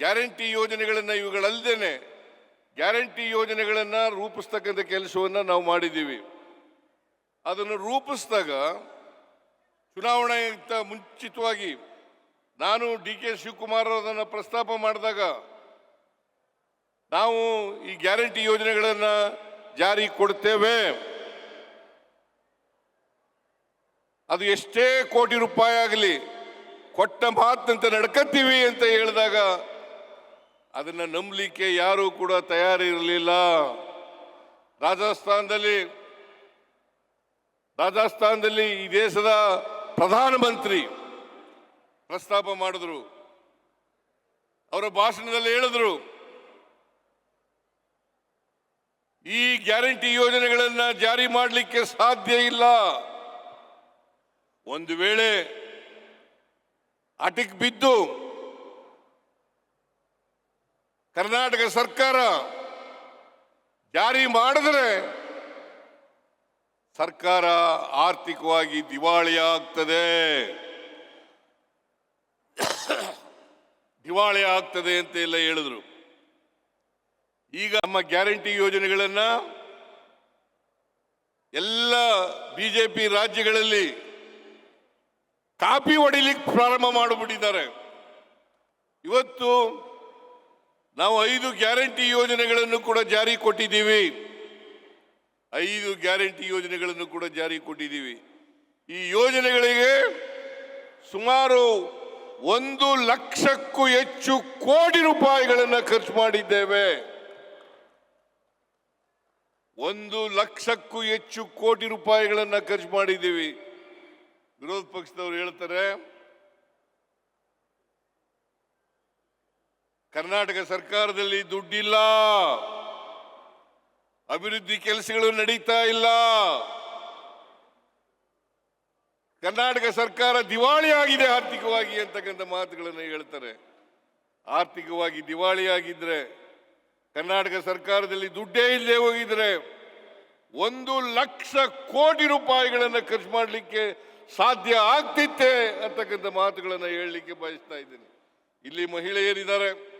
Guarantee ಯೋಜನೆಗಳನ್ನು ಇವುಗಳಲ್ಲದೇನೆ guarantee ಯೋಜನೆಗಳನ್ನು ರೂಪಿಸ್ತಕ್ಕಂಥ ಕೆಲಸವನ್ನು ನಾವು ಮಾಡಿದ್ದೀವಿ. ಅದನ್ನು ರೂಪಿಸಿದಾಗ ಚುನಾವಣೆಗಿಂತ ಮುಂಚಿತವಾಗಿ ನಾನು ಡಿ ಕೆ ಶಿವಕುಮಾರ್ ಅದನ್ನು ಪ್ರಸ್ತಾಪ ಮಾಡಿದಾಗ ನಾವು ಈ ಗ್ಯಾರಂಟಿ ಯೋಜನೆಗಳನ್ನು ಜಾರಿ ಕೊಡ್ತೇವೆ. ಅದು ಎಷ್ಟೇ ಕೋಟಿ ರೂಪಾಯಿ ಆಗಲಿ ಕೊಟ್ಟ ಮಾತಂತ ನಡ್ಕತ್ತೀವಿ ಅಂತ ಹೇಳಿದಾಗ ಅದನ್ನ ನಂಬಲಿಕ್ಕೆ ಯಾರೂ ಕೂಡ ತಯಾರಿರಲಿಲ್ಲ. ರಾಜಸ್ಥಾನದಲ್ಲಿ ರಾಜಸ್ಥಾನದಲ್ಲಿ ಈ ದೇಶದ ಪ್ರಧಾನಮಂತ್ರಿ ಪ್ರಸ್ತಾಪ ಮಾಡಿದ್ರು. ಅವರ ಭಾಷಣದಲ್ಲಿ ಹೇಳಿದ್ರು. ಈ ಗ್ಯಾರಂಟಿ ಯೋಜನೆಗಳನ್ನು ಜಾರಿ ಮಾಡಲಿಕ್ಕೆ ಸಾಧ್ಯ ಇಲ್ಲ. ಒಂದು ವೇಳೆ ಅಟಿಕ್ ಬಿದ್ದು ಕರ್ನಾಟಕ ಸರ್ಕಾರ ಜಾರಿ ಮಾಡಿದ್ರೆ ಸರ್ಕಾರ ಆರ್ಥಿಕವಾಗಿ ದಿವಾಳಿ ಆಗ್ತದೆ. ದಿವಾಳಿ ಆಗ್ತದೆ ಅಂತ ಎಲ್ಲ ಹೇಳಿದ್ರು. ಈಗ ನಮ್ಮ ಗ್ಯಾರಂಟಿ ಯೋಜನೆಗಳನ್ನ ಎಲ್ಲ ಬಿಜೆಪಿ ರಾಜ್ಯಗಳಲ್ಲಿ ಕಾಪಿ ಹೊಡಿಲಿಕ್ಕೆ ಪ್ರಾರಂಭ ಮಾಡಿಬಿಟ್ಟಿದ್ದಾರೆ. ಇವತ್ತು ನಾವು ಐದು ಗ್ಯಾರಂಟಿ ಯೋಜನೆಗಳನ್ನು ಕೂಡ ಜಾರಿ ಕೊಟ್ಟಿದ್ದೀವಿ. ಐದು ಗ್ಯಾರಂಟಿ ಯೋಜನೆಗಳನ್ನು ಕೂಡ ಜಾರಿ ಕೊಟ್ಟಿದ್ದೀವಿ. ಈ ಯೋಜನೆಗಳಿಗೆ ಸುಮಾರು ಒಂದು ಲಕ್ಷಕ್ಕೂ ಹೆಚ್ಚು ಕೋಟಿ ರೂಪಾಯಿಗಳನ್ನು ಖರ್ಚು ಮಾಡಿದ್ದೇವೆ. ಒಂದು ಲಕ್ಷಕ್ಕೂ ಹೆಚ್ಚು ಕೋಟಿ ರೂಪಾಯಿಗಳನ್ನು ಖರ್ಚು ಮಾಡಿದ್ದೀವಿ. ವಿರೋಧ ಪಕ್ಷದವರು ಹೇಳ್ತಾರೆ ಕರ್ನಾಟಕ ಸರ್ಕಾರದಲ್ಲಿ ದುಡ್ಡಿಲ್ಲ. ಅಭಿವೃದ್ಧಿ ಕೆಲಸಗಳು ನಡೀತಾ ಇಲ್ಲ. ಕರ್ನಾಟಕ ಸರ್ಕಾರ ದಿವಾಳಿ ಆಗಿದೆ ಆರ್ಥಿಕವಾಗಿ ಅಂತಕ್ಕಂಥ ಮಾತುಗಳನ್ನು ಹೇಳ್ತಾರೆ. ಆರ್ಥಿಕವಾಗಿ ದಿವಾಳಿ ಆಗಿದ್ರೆ, ಕರ್ನಾಟಕ ಸರ್ಕಾರದಲ್ಲಿ ದುಡ್ಡೇ ಇಲ್ಲದೆ ಹೋಗಿದ್ರೆ ಒಂದು ಲಕ್ಷ ಕೋಟಿ ರೂಪಾಯಿಗಳನ್ನು ಖರ್ಚು ಮಾಡಲಿಕ್ಕೆ ಸಾಧ್ಯ ಆಗ್ತಿತ್ತೆ ಅಂತಕ್ಕಂಥ ಮಾತುಗಳನ್ನು ಹೇಳಲಿಕ್ಕೆ ಬಯಸ್ತಾ ಇದ್ದೀನಿ. ಇಲ್ಲಿ ಮಹಿಳೆಯರಿದ್ದಾರೆ.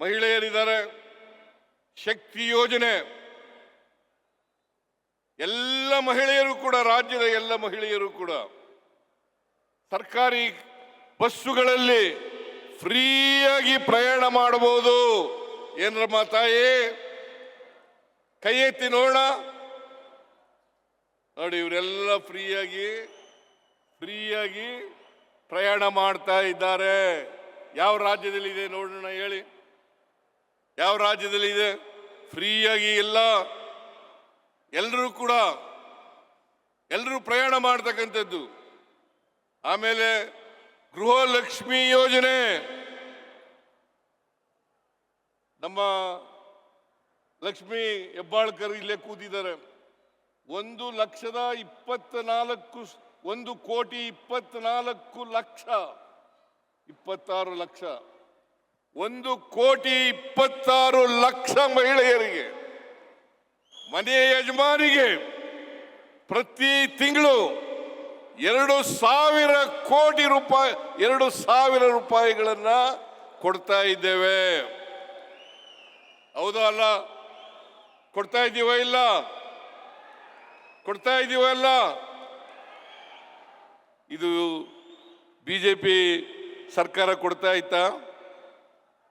ಮಹಿಳೆಯರಿದ್ದಾರೆ. ಶಕ್ತಿ ಯೋಜನೆ. ಎಲ್ಲ ಮಹಿಳೆಯರು ಕೂಡ, ರಾಜ್ಯದ ಎಲ್ಲ ಮಹಿಳೆಯರು ಕೂಡ ಸರ್ಕಾರಿ ಬಸ್ಸುಗಳಲ್ಲಿ ಫ್ರೀಯಾಗಿ ಪ್ರಯಾಣ ಮಾಡಬಹುದು. ಏನ್ರಮ್ಮ ಮಾತಾಯಿ ಕೈ ಎತ್ತಿ ನೋಡೋಣ. ನೋಡಿ, ಇವರೆಲ್ಲ ಫ್ರೀಯಾಗಿ ಫ್ರೀಯಾಗಿ ಪ್ರಯಾಣ ಮಾಡ್ತಾ ಇದ್ದಾರೆ. ಯಾವ ರಾಜ್ಯದಲ್ಲಿ ಇದೆ ನೋಡೋಣ ಹೇಳಿ. ಯಾವ ರಾಜ್ಯದಲ್ಲಿ ಇದೆ? ಫ್ರೀಯಾಗಿ ಎಲ್ಲ ಎಲ್ಲರೂ ಕೂಡ ಎಲ್ಲರೂ ಪ್ರಯಾಣ ಮಾಡ್ತಕ್ಕಂಥದ್ದು. ಆಮೇಲೆ ಗೃಹಲಕ್ಷ್ಮಿ ಯೋಜನೆ. ನಮ್ಮ ಲಕ್ಷ್ಮಿ ಹೆಬ್ಬಾಳ್ಕರ್ ಇಲ್ಲೇ ಕೂತಿದ್ದಾರೆ. ಒಂದು ಲಕ್ಷದ ಇಪ್ಪತ್ತ ನಾಲ್ಕು ಒಂದು ಕೋಟಿ ಇಪ್ಪತ್ನಾಲ್ಕು ಲಕ್ಷ, ಇಪ್ಪತ್ತಾರು ಲಕ್ಷ. ಒಂದು ಕೋಟಿ ಇಪ್ಪತ್ತಾರು ಲಕ್ಷ ಮಹಿಳೆಯರಿಗೆ ಮನೆಯ ಯಜಮಾನಿಗೆ ಪ್ರತಿ ತಿಂಗಳು ಎರಡು ಸಾವಿರ ಕೋಟಿ ರೂಪಾಯಿ, ಎರಡು ಸಾವಿರ ರೂಪಾಯಿಗಳನ್ನ ಕೊಡ್ತಾ ಇದ್ದೇವೆ. ಹೌದಾ ಅಲ್ಲ? ಕೊಡ್ತಾ ಇದ್ದೀವ ಇಲ್ಲ? ಕೊಡ್ತಾ ಇದ್ದೀವ ಇಲ್ಲ? ಇದು ಬಿಜೆಪಿ ಸರ್ಕಾರ ಕೊಡ್ತಾ ಇತ್ತಾ?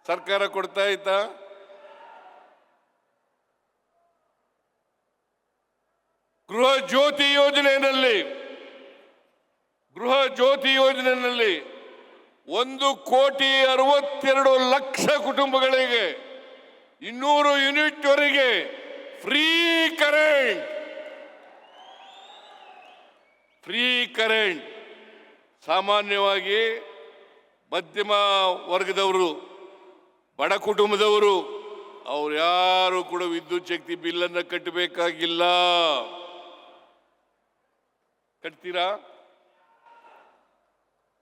ಸರ್ಕಾರ ಕೊಡ್ತಾ ಇತ್ತಾ ಗೃಹ ಜ್ಯೋತಿ ಯೋಜನೆಯಲ್ಲಿ, ಗೃಹ ಜ್ಯೋತಿ ಯೋಜನೆಯಲ್ಲಿ ಒಂದು ಕೋಟಿ ಅರವತ್ತೆರಡು ಲಕ್ಷ ಕುಟುಂಬಗಳಿಗೆ ಇನ್ನೂರು ಯೂನಿಟ್ ವರೆಗೆ ಫ್ರೀ ಕರೆಂಟ್. Free current. ಸಾಮಾನ್ಯವಾಗಿ ಮಧ್ಯಮ ವರ್ಗದವರು ಬಡ ಕುಟುಂಬದವರು, ಅವ್ರು ಯಾರು ಕೂಡ ವಿದ್ಯುತ್ ಶಕ್ತಿ ಬಿಲ್ಲನ್ನು ಕಟ್ಟಬೇಕಾಗಿಲ್ಲ. ಕಟ್ತೀರಾ?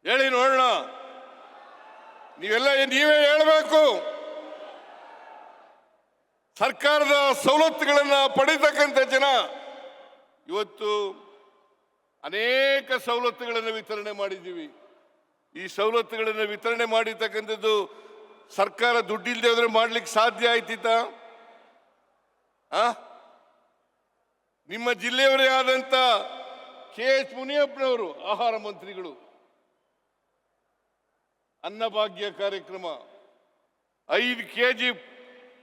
ಹೇಳಿ ನೋಡೋಣ. ನೀವೆಲ್ಲ ನೀವೇ ಹೇಳಬೇಕು. ಸರ್ಕಾರದ ಸವಲತ್ತುಗಳನ್ನ ಪಡಿತಕ್ಕಂಥ ಜನ ಇವತ್ತು ಅನೇಕ ಸವಲತ್ತುಗಳನ್ನು ವಿತರಣೆ ಮಾಡಿದ್ದೀವಿ. ಈ ಸವಲತ್ತುಗಳನ್ನು ವಿತರಣೆ ಮಾಡಿರ್ತಕ್ಕಂಥದ್ದು ಸರ್ಕಾರ ದುಡ್ಡಿಲ್ಲದೆ ಹೋದ್ರೆ ಮಾಡ್ಲಿಕ್ಕೆ ಸಾಧ್ಯ ಆಯ್ತಿತ್ತ? ನಿಮ್ಮ ಜಿಲ್ಲೆಯವರೇ ಆದಂತ ಕೆ ಎಸ್ ಮುನಿಯಪ್ಪನವರು, ಆಹಾರ ಮಂತ್ರಿಗಳು. ಅನ್ನಭಾಗ್ಯ ಕಾರ್ಯಕ್ರಮ. ಐದು ಕೆ ಜಿ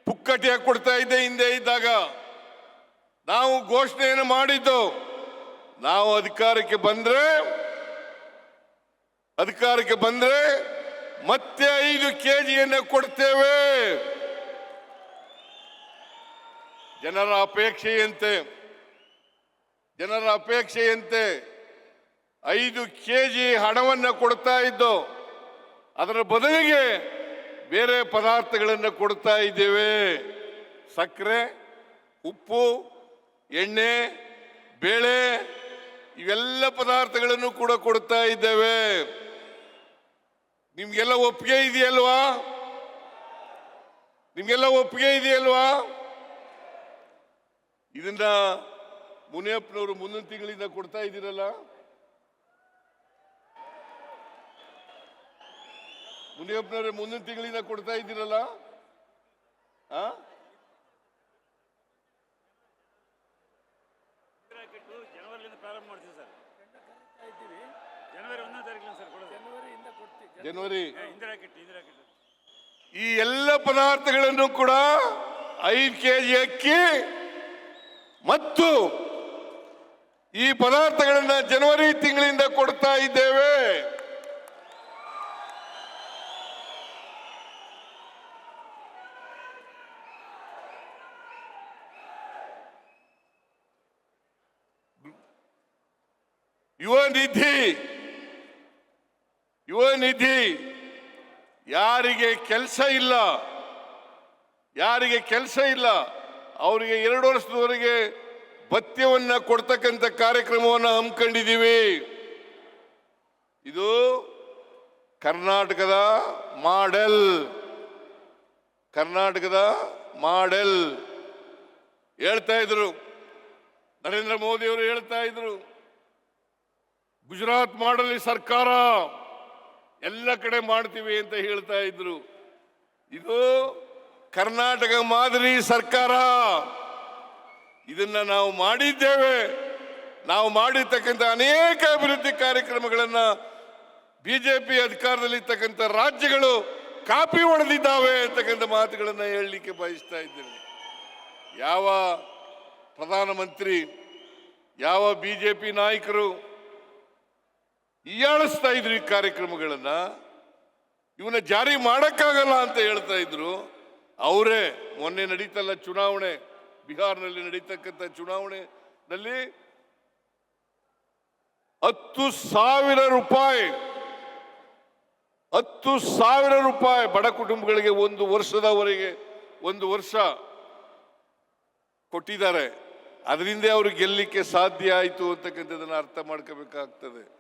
ಪುಕ್ಕಟೆಯಾಗಿ ಕೊಡ್ತಾ ಇದ್ದೆ ಹಿಂದೆ ಇದ್ದಾಗ. ನಾವು ಘೋಷಣೆಯನ್ನು ಮಾಡಿದ್ದು, ನಾವು ಅಧಿಕಾರಕ್ಕೆ ಬಂದ್ರೆ ಅಧಿಕಾರಕ್ಕೆ ಬಂದ್ರೆ ಮತ್ತೆ ಐದು ಕೆಜಿಯನ್ನು ಕೊಡ್ತೇವೆ. ಜನರ ಅಪೇಕ್ಷೆಯಂತೆ ಜನರ ಅಪೇಕ್ಷೆಯಂತೆ ಐದು ಕೆಜಿ ಹಣವನ್ನು ಕೊಡ್ತಾ ಇದ್ದು, ಅದರ ಬದಲಿಗೆ ಬೇರೆ ಪದಾರ್ಥಗಳನ್ನು ಕೊಡ್ತಾ ಇದ್ದೇವೆ. ಸಕ್ಕರೆ, ಉಪ್ಪು, ಎಣ್ಣೆ, ಬೇಳೆ, ಇವೆಲ್ಲ ಪದಾರ್ಥಗಳನ್ನು ಕೂಡ ಕೊಡ್ತಾ ಇದ್ದೇವೆ. ನಿಮ್ಗೆಲ್ಲ ಒಪ್ಪಿಗೆ ಇದೆಯಲ್ವಾ? ನಿಮ್ಗೆಲ್ಲ ಒಪ್ಪಿಗೆ ಇದೆಯಲ್ವಾ? ಇದನ್ನ ಮುನಿಯಪ್ಪನವರು ಮುಂದಿನ ತಿಂಗಳಿಂದ ಕೊಡ್ತಾ ಇದ್ದೀರಲ್ಲ? ಮುನಿಯಪ್ಪನವ್ರೆ ಮುಂದಿನ ತಿಂಗಳಿಂದ ಕೊಡ್ತಾ ಇದ್ದೀರಲ್ಲ? ಆ? ಕಿಟ್ಟು ಪ್ರಾರಂಭ ಮಾಡ್ತೀವಿ ಸರ್. ಜನವರಿ ಒಂದನೇ ಸರ್ ಕೊಡೋದು. ಜನವರಿ. ಏ, ಇಂದಿರಾ ಕಿಟ್ ಇಂದಿರಾ ಕಿಟ್ ಈ ಎಲ್ಲ ಪದಾರ್ಥಗಳನ್ನು ಕೂಡ ಐದು ಕೆ ಜಿ ಅಕ್ಕಿ ಮತ್ತು ಈ ಪದಾರ್ಥಗಳನ್ನ ಜನವರಿ ತಿಂಗಳಿಂದ ಕೊಡ್ತಾ ಇದ್ದೇವೆ. ಯುವ ನಿಧಿ. ನಿಧಿ. ಯಾರಿಗೆ ಕೆಲಸ ಇಲ್ಲ, ಯಾರಿಗೆ ಕೆಲಸ ಇಲ್ಲ, ಅವರಿಗೆ ಎರಡು ವರ್ಷದವರೆಗೆ ಭತ್ಯವನ್ನ ಕೊಡ್ತಕ್ಕಂಥ ಕಾರ್ಯಕ್ರಮವನ್ನು ಹಮ್ಮಿಕೊಂಡಿದ್ದೀವಿ. ಇದು ಕರ್ನಾಟಕದ ಮಾಡೆಲ್. ಕರ್ನಾಟಕದ ಮಾಡೆಲ್. ಹೇಳ್ತಾ ಇದ್ರು. ನರೇಂದ್ರ ಮೋದಿ ಅವರು ಹೇಳ್ತಾ ಇದ್ರು. ಗುಜರಾತ್ ಮಾಡಲಿ ಸರ್ಕಾರ. ಎಲ್ಲ ಕಡೆ ಮಾಡ್ತೀವಿ ಅಂತ ಹೇಳ್ತಾ ಇದ್ರು. ಇದು ಕರ್ನಾಟಕ ಮಾದರಿ ಸರ್ಕಾರ. ಇದನ್ನ ನಾವು ಮಾಡಿದ್ದೇವೆ. ನಾವು ಮಾಡಿರ್ತಕ್ಕಂಥ ಅನೇಕ ಅಭಿವೃದ್ಧಿ ಕಾರ್ಯಕ್ರಮಗಳನ್ನ ಬಿಜೆಪಿ ಅಧಿಕಾರದಲ್ಲಿ ಇರ್ತಕ್ಕಂಥ ರಾಜ್ಯಗಳು ಕಾಪಿ ಹೊಡೆದಿದ್ದಾವೆ ಅಂತಕ್ಕಂಥ ಮಾತುಗಳನ್ನು ಹೇಳಲಿಕ್ಕೆ ಬಯಸ್ತಾ ಇದ್ದೇನೆ. ಯಾವ ಪ್ರಧಾನಮಂತ್ರಿ, ಯಾವ ಬಿಜೆಪಿ ನಾಯಕರು ಹೀಯಾಳಿಸ್ತಾ ಇದ್ರು ಈ ಕಾರ್ಯಕ್ರಮಗಳನ್ನ. ಇವನ್ನ ಜಾರಿ ಮಾಡಕ್ಕಾಗಲ್ಲ ಅಂತ ಹೇಳ್ತಾ ಇದ್ರು. ಅವರೇ, ಮೊನ್ನೆ ನಡೀತಲ್ಲ ಚುನಾವಣೆ. ಬಿಹಾರ್ನಲ್ಲಿ ನಡೀತಕ್ಕಂಥ ಚುನಾವಣೆನಲ್ಲಿ ಹತ್ತು ಸಾವಿರ ರೂಪಾಯಿ, ಹತ್ತು ಸಾವಿರ ರೂಪಾಯಿ ಬಡ ಕುಟುಂಬಗಳಿಗೆ ಒಂದು ವರ್ಷದವರೆಗೆ, ಒಂದು ವರ್ಷ ಕೊಟ್ಟಿದ್ದಾರೆ. ಅದರಿಂದ ಅವರು ಗೆಲ್ಲಲಿಕ್ಕೆ ಸಾಧ್ಯ ಆಯಿತು ಅಂತಕ್ಕಂಥದ್ದನ್ನು ಅರ್ಥ ಮಾಡ್ಕೋಬೇಕಾಗ್ತದೆ.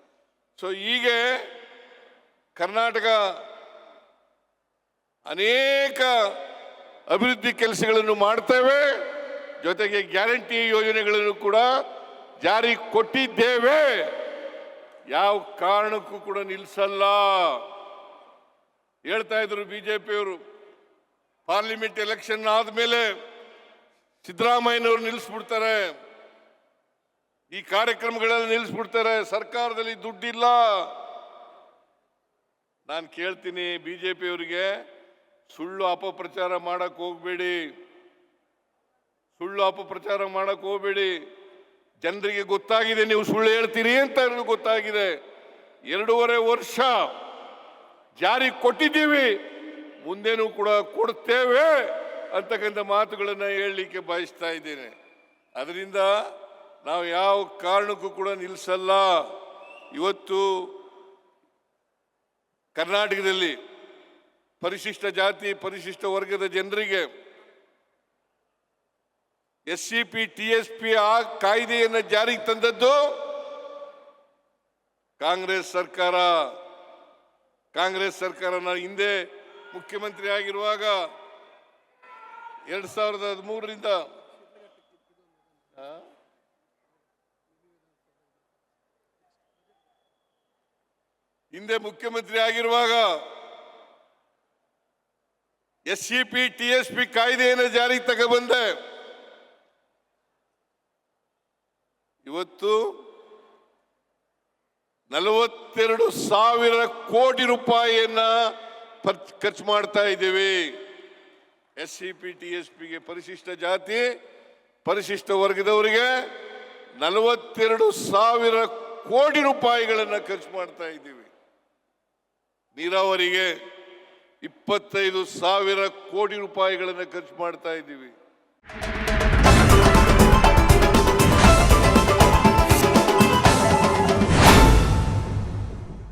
ಸೊ ಹೀಗೆ ಕರ್ನಾಟಕ ಅನೇಕ ಅಭಿವೃದ್ಧಿ ಕೆಲಸಗಳನ್ನು ಮಾಡ್ತೇವೆ, ಜೊತೆಗೆ ಗ್ಯಾರಂಟಿ ಯೋಜನೆಗಳನ್ನು ಕೂಡ ಜಾರಿ ಕೊಟ್ಟಿದ್ದೇವೆ. ಯಾವ ಕಾರಣಕ್ಕೂ ಕೂಡ ನಿಲ್ಲಿಸಲ್ಲ ಹೇಳ್ತಾ ಇದ್ರು ಬಿಜೆಪಿಯವರು, ಪಾರ್ಲಿಮೆಂಟ್ ಎಲೆಕ್ಷನ್ ಆದಮೇಲೆ ಸಿದ್ದರಾಮಯ್ಯನವರು ನಿಲ್ಲಿಸ್ಬಿಡ್ತಾರೆ ಈ ಕಾರ್ಯಕ್ರಮಗಳನ್ನು ನಿಲ್ಲಿಸ್ಬಿಡ್ತಾರೆ, ಸರ್ಕಾರದಲ್ಲಿ ದುಡ್ಡಿಲ್ಲ. ನಾನು ಕೇಳ್ತೀನಿ ಬಿಜೆಪಿಯವರಿಗೆ, ಸುಳ್ಳು ಅಪಪ್ರಚಾರ ಮಾಡಕ್ ಹೋಗ್ಬೇಡಿ. ಸುಳ್ಳು ಅಪಪ್ರಚಾರ ಮಾಡಕ್ ಹೋಗ್ಬೇಡಿ. ಜನರಿಗೆ ಗೊತ್ತಾಗಿದೆ, ನೀವು ಸುಳ್ಳು ಹೇಳ್ತೀರಿ ಅಂತ ಗೊತ್ತಾಗಿದೆ. ಎರಡೂವರೆ ವರ್ಷ ಜಾರಿ ಕೊಟ್ಟಿದ್ದೀವಿ. ಮುಂದೇನೂ ಕೂಡ ಕೊಡ್ತೇವೆ ಅಂತಕ್ಕಂಥ ಮಾತುಗಳನ್ನು ಹೇಳಲಿಕ್ಕೆ ಬಯಸ್ತಾ ಇದ್ದೇನೆ. ಅದರಿಂದ ನಾವು ಯಾವ ಕಾರಣಕ್ಕೂ ಕೂಡ ನಿಲ್ಲಿಸಲ್ಲ ಇವತ್ತು ಕರ್ನಾಟಕದಲ್ಲಿ ಪರಿಶಿಷ್ಟ ಜಾತಿ, ಪರಿಶಿಷ್ಟ ವರ್ಗದ ಜನರಿಗೆ S C P T S P ಆ ಕಾಯ್ದೆಯನ್ನು ಜಾರಿಗೆ ತಂದದ್ದು ಕಾಂಗ್ರೆಸ್ ಸರ್ಕಾರ. ಕಾಂಗ್ರೆಸ್ ಸರ್ಕಾರ ಹಿಂದೆ ಮುಖ್ಯಮಂತ್ರಿ ಆಗಿರುವಾಗ ಎರಡ್ ಸಾವಿರದ ಹದಿಮೂರರಿಂದ ಹಿಂದೆ ಮುಖ್ಯಮಂತ್ರಿ ಆಗಿರುವಾಗ S C P T S P ಕಾಯ್ದೆಯನ್ನು ಜಾರಿಗೆ ತಗೊಬಂದೆ. ಇವತ್ತು ನಲವತ್ತೆರಡು ಸಾವಿರ ಕೋಟಿ ರೂಪಾಯಿಯನ್ನ ಖರ್ಚು ಮಾಡ್ತಾ ಇದ್ದೀವಿ. S C P T S ಪಿಗೆ ಪರಿಶಿಷ್ಟ ಜಾತಿ, ಪರಿಶಿಷ್ಟ ವರ್ಗದವರಿಗೆ ನಲವತ್ತೆರಡು ಸಾವಿರ ಕೋಟಿ ರೂಪಾಯಿಗಳನ್ನು ಖರ್ಚು ಮಾಡ್ತಾ ಇದ್ದೀವಿ. ನೀರಾವರಿಗೆ ಇಪ್ಪತ್ತೈದು ಸಾವಿರ ಕೋಟಿ ರೂಪಾಯಿಗಳನ್ನು ಖರ್ಚು ಮಾಡ್ತಾ ಇದ್ದೀವಿ.